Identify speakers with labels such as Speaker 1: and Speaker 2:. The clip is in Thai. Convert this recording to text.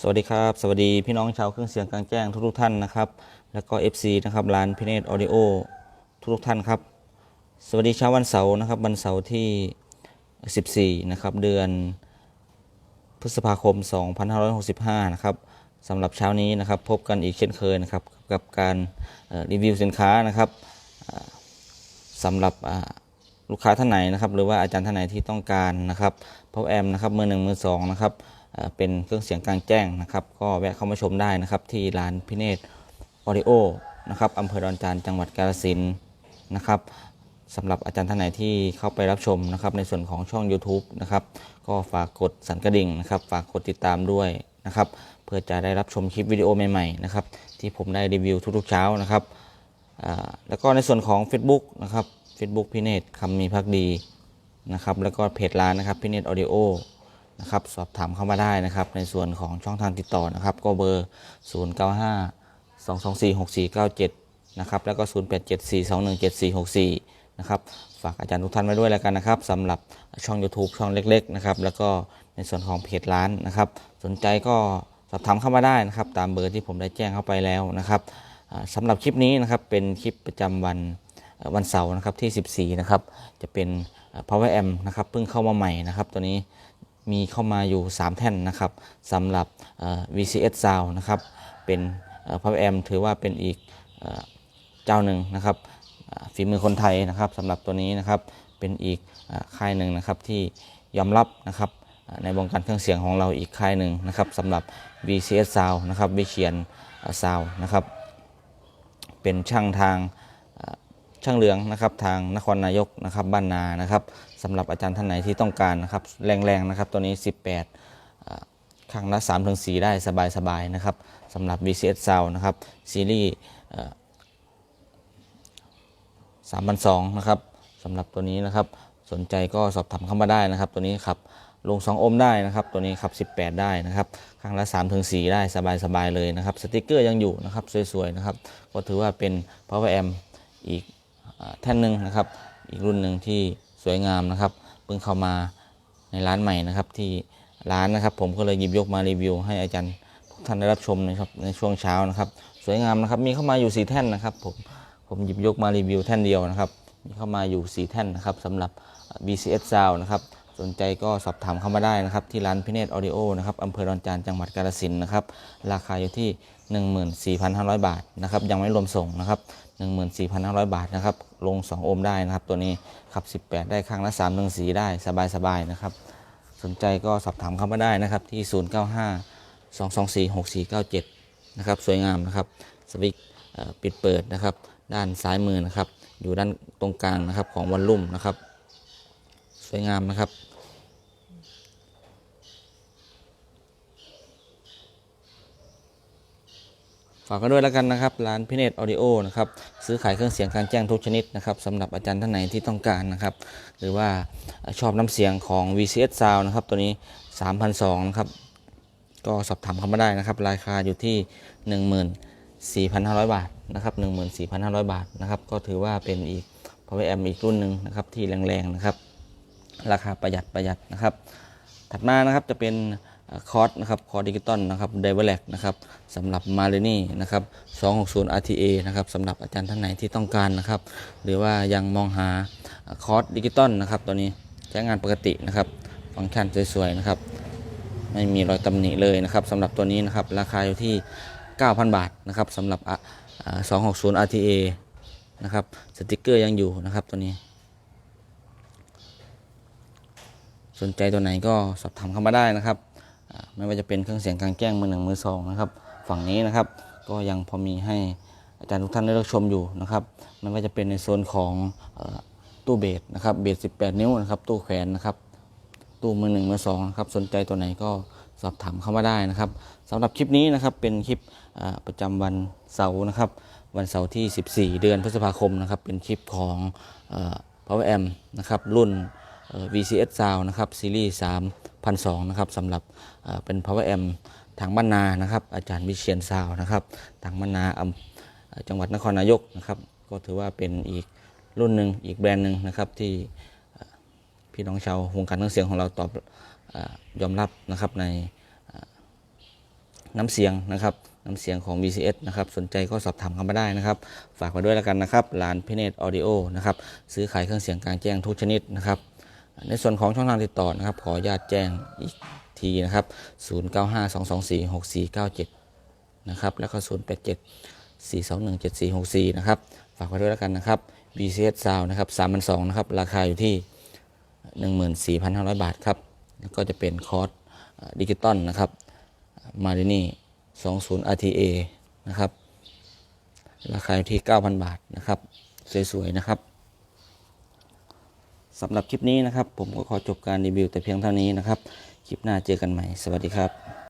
Speaker 1: สวัสดีครับ สวัสดีพี่น้องชาวเครื่องเสียงกลางแจ้งทุกๆท่านนะครับ แล้วก็ FC นะครับร้านพิเนตออดิโอทุกๆท่านครับ สวัสดีเช้าวันเสาร์นะครับวันเสาร์ที่ 14 นะครับ เดือนพฤษภาคม 2565 นะครับสำหรับเช้านี้นะครับ พบกันอีกเช่นเคยนะครับ กับการรีวิวสินค้านะครับสำหรับลูกค้าท่านไหนนะครับ หรือว่าอาจารย์ท่านไหนที่ต้องการนะครับพาวแอมนะครับมือหนึ่งมือสองนะครับ เป็นเครื่องเสียงกลางแจ้งนะครับ ก็แวะเข้ามาชมได้นะครับ ที่ร้านพิเนตออดิโอนะครับอำเภอดอนจานจังหวัดกาฬสินนะครับสำหรับอาจารย์ท่านไหนที่เข้าไปรับชมนะครับ ในส่วนของช่อง YouTube นะครับ ก็ฝากกดสั่นกระดิ่งนะครับ ฝากกดติดตามด้วยนะครับ เพื่อจะได้รับชมคลิปวิดีโอใหม่ๆนะครับ ที่ผมได้รีวิวทุกๆเช้านะครับแล้วก็ในส่วนของ Facebook นะครับ Facebook พิเนตคำมีพักดีนะครับ แล้วก็เพจร้านนะครับพิเนตออดิโอ นะครับสอบถามเข้ามาได้นะครับ ในส่วนของช่องทางติดต่อนะครับ ก็เบอร์ 0 9 5 2 2 4 6 4 9 7 นะครับ แล้วก็ 0 8 7 4 2 1 7 4 6 4 นะครับ ฝากอาจารย์ทุกท่านไว้ด้วยแล้วกันนะครับสำหรับช่อง YouTube ช่องเล็ก ๆ นะครับ แล้วก็ในส่วนของเพจร้านนะครับ สนใจก็สอบถามเข้ามาได้นะครับ ตามเบอร์ที่ผมได้แจ้งเข้าไปแล้วนะครับสำหรับคลิปนี้นะครับเป็นคลิปประจำวันวันเสาร์นะครับที่ 14 นะครับ จะเป็น power amp นะครับเพิ่งเข้ามาใหม่นะครับ ตัวนี้ มีเข้ามาอยู่ 3 แท่นนะครับสำหรับ VCS sound นะครับเป็นเอ่อ power amp ถือว่าเป็นอีกเจ้าหนึ่งนะครับฝีมือคนไทยนะครับสำหรับตัวนี้นะครับเป็นอีกค่ายหนึ่งนะครับที่ยอมรับนะครับในวงการเครื่องเสียงของเราอีกค่ายหนึ่งนะครับสำหรับ VCS sound นะครับวิเชียนซาวนะครับเป็นช่างทาง ช่างเหลืองนะครับทางนครนายกนะครับบ้านนานะครับสำหรับอาจารย์ท่านไหนที่ต้องการนะครับแรงๆนะครับตัวนี้ 18ครั้งละ3ถึง4ได้สบายๆนะครับสำหรับ VCS Sound นะครับซีรีส์3,200นะครับสำหรับตัวนี้นะครับสนใจก็สอบถามเข้ามาได้นะครับ ตัวนี้ขับลง2โอมได้นะครับ ตัวนี้ขับ 18 ได้นะครับครั้งละ3ถึง4ได้สบายๆเลยนะครับ สติกเกอร์ยังอยู่นะครับ สวยๆนะครับ ก็ถือว่าเป็น power amp อีก อ่าแท่นหนึ่งนะครับ อีกรุ่นหนึ่งที่สวยงามนะครับเพิ่งเข้ามาในร้านใหม่นะครับที่ร้านนะครับ ผมก็เลยหยิบยกมารีวิว ให้อาจารย์ทุกท่านได้รับชมนะครับในช่วงเช้านะครับ สวยงามนะครับ มีเข้ามาอยู่4แท่นนะครับ ผมผมหยิบยกมารีวิวแท่นเดียวนะครับ มีเข้ามาอยู่4แท่นนะครับสำหรับ BCS Sound นะครับ สนใจก็สอบถามเข้ามาได้นะครับ ที่ร้านพิเนตออดิโอนะครับอำเภอดอนจานจังหวัดกาฬสินนะครับ ราคาอยู่ที่ 14,500 บาทนะครับ ยังไม่รวมส่งนะครับ 14,500 บาทนะครับ ลง 2 โอห์มได้นะครับ ตัวนี้ขับ 18 ได้ครั้งละ3 1 4 ได้สบายๆนะครับ สนใจก็สอบถามเข้ามาได้นะครับที่ 095 224 6497 นะครับ สวยงามนะครับ สวิตช์ปิดเปิดนะครับ ด้านซ้ายมือนะครับ อยู่ด้านตรงกลางนะครับของวันลุ่มนะครับ สวยงามนะครับ ฝากกันด้วยแล้วกันนะครับ ร้านพิเนตออดิโอนะครับ ซื้อขายเครื่องเสียงกลางแจ้งทุกชนิดนะครับสำหรับอาจารย์ท่านไหนที่ต้องการนะครับ หรือว่าชอบน้ำเสียงของ VCS Sound นะครับ ตัวนี้ 3,200นะครับ ก็สอบถามเข้ามาได้นะครับ ราคาอยู่ที่ 14,500 บาทนะครับ14,500 บาทนะครับ ก็ถือว่าเป็นอีก power amp อีกรุ่นหนึ่งนะครับที่แรงๆนะครับ ราคาประหยัดประหยัดนะครับ ถัดมานะครับจะเป็นคอร์สนะครับคอร์ดิจิตอลนะครับไดเวอร์แลกนะครับสำหรับมาเรนี่นะครับ260 RTA นะครับสำหรับอาจารย์ท่านไหนที่ต้องการนะครับ หรือว่ายังมองหาคอร์สดิจิตอลนะครับตัวนี้ใช้งานปกตินะครับ ฟังก์ชันสวยๆนะครับ ไม่มีรอยตำหนิเลยนะครับสำหรับตัวนี้นะครับราคาอยู่ที่ 9,000 บาทนะครับสำหรับ260 RTA นะครับสติกเกอร์ยังอยู่นะครับตัวนี้ สนใจตัวไหนก็สอบถามเข้ามาได้นะครับไม่ว่าจะเป็นเครื่องเสียงกลางแจ้งมือหนึ่งมือสองนะครับ ฝั่งนี้นะครับก็ยังพอมีให้อาจารย์ทุกท่านได้รับชมอยู่นะครับไม่ว่าจะเป็นในโซนของอตู้เบสนะครับเบส 18 นิ้วนะครับตู้แขวนนะครับตู้มือหนึ่งมือสองนะครับสนใจตัวไหนก็สอบถามเข้ามาได้นะครับสำหรับคลิปนี้นะครับเป็นคลิปประจำวันเสาร์นะครับ วันเสาร์ที่ 14 เดือนพฤษภาคมนะครับเป็นคลิปของอ Power Amp นะครับรุ่น VCS Sound นะครับซีรีส์3,200นะครับสำหรับเเป็น Power Amp ทางบ้านนานะครับ อาจารย์วิเชียนซาวนะครับ ทางบ้านนาอำเอ่อจังหวัดนครนายกนะครับ ก็ถือว่าเป็นอีกรุ่นหนึ่งอีกแบรนด์หนึ่งนะครับที่พี่น้องชาววงการเครื่องเสียงของเราตอบอยอมรับนะครับในน้ำเสียงนะครับน้ำเสียงของ VCS นะครับ สนใจก็สอบถามเข้ามาได้นะครับ ฝากไว้ด้วยแล้วกันนะครับร้านพิเนตออดิโอนะครับ ซื้อขายเครื่องเสียงกลางแจ้งทุกชนิดนะครับ ในส่วนของช่องทางติดต่อนะครับ ขออนุญาตแจ้งอีกทีนะครับ 0952246497 นะครับ แล้วก็ 087 4217464 นะครับ ฝากไว้ด้วยแล้วกันนะครับ VCS Sound นะครับ3,200นะครับ ราคาอยู่ที่ 14,500 บาทครับ แล้วก็จะเป็นคอร์สดิจิตอลนะครับ มารินี่20 RTA นะครับ ราคาอยู่ที่ 9,000 บาทนะครับ สวยๆ นะครับ สำหรับคลิปนี้นะครับ ผมก็ขอจบการรีวิวแต่เพียงเท่านี้นะครับ คลิปหน้าเจอกันใหม่ สวัสดีครับ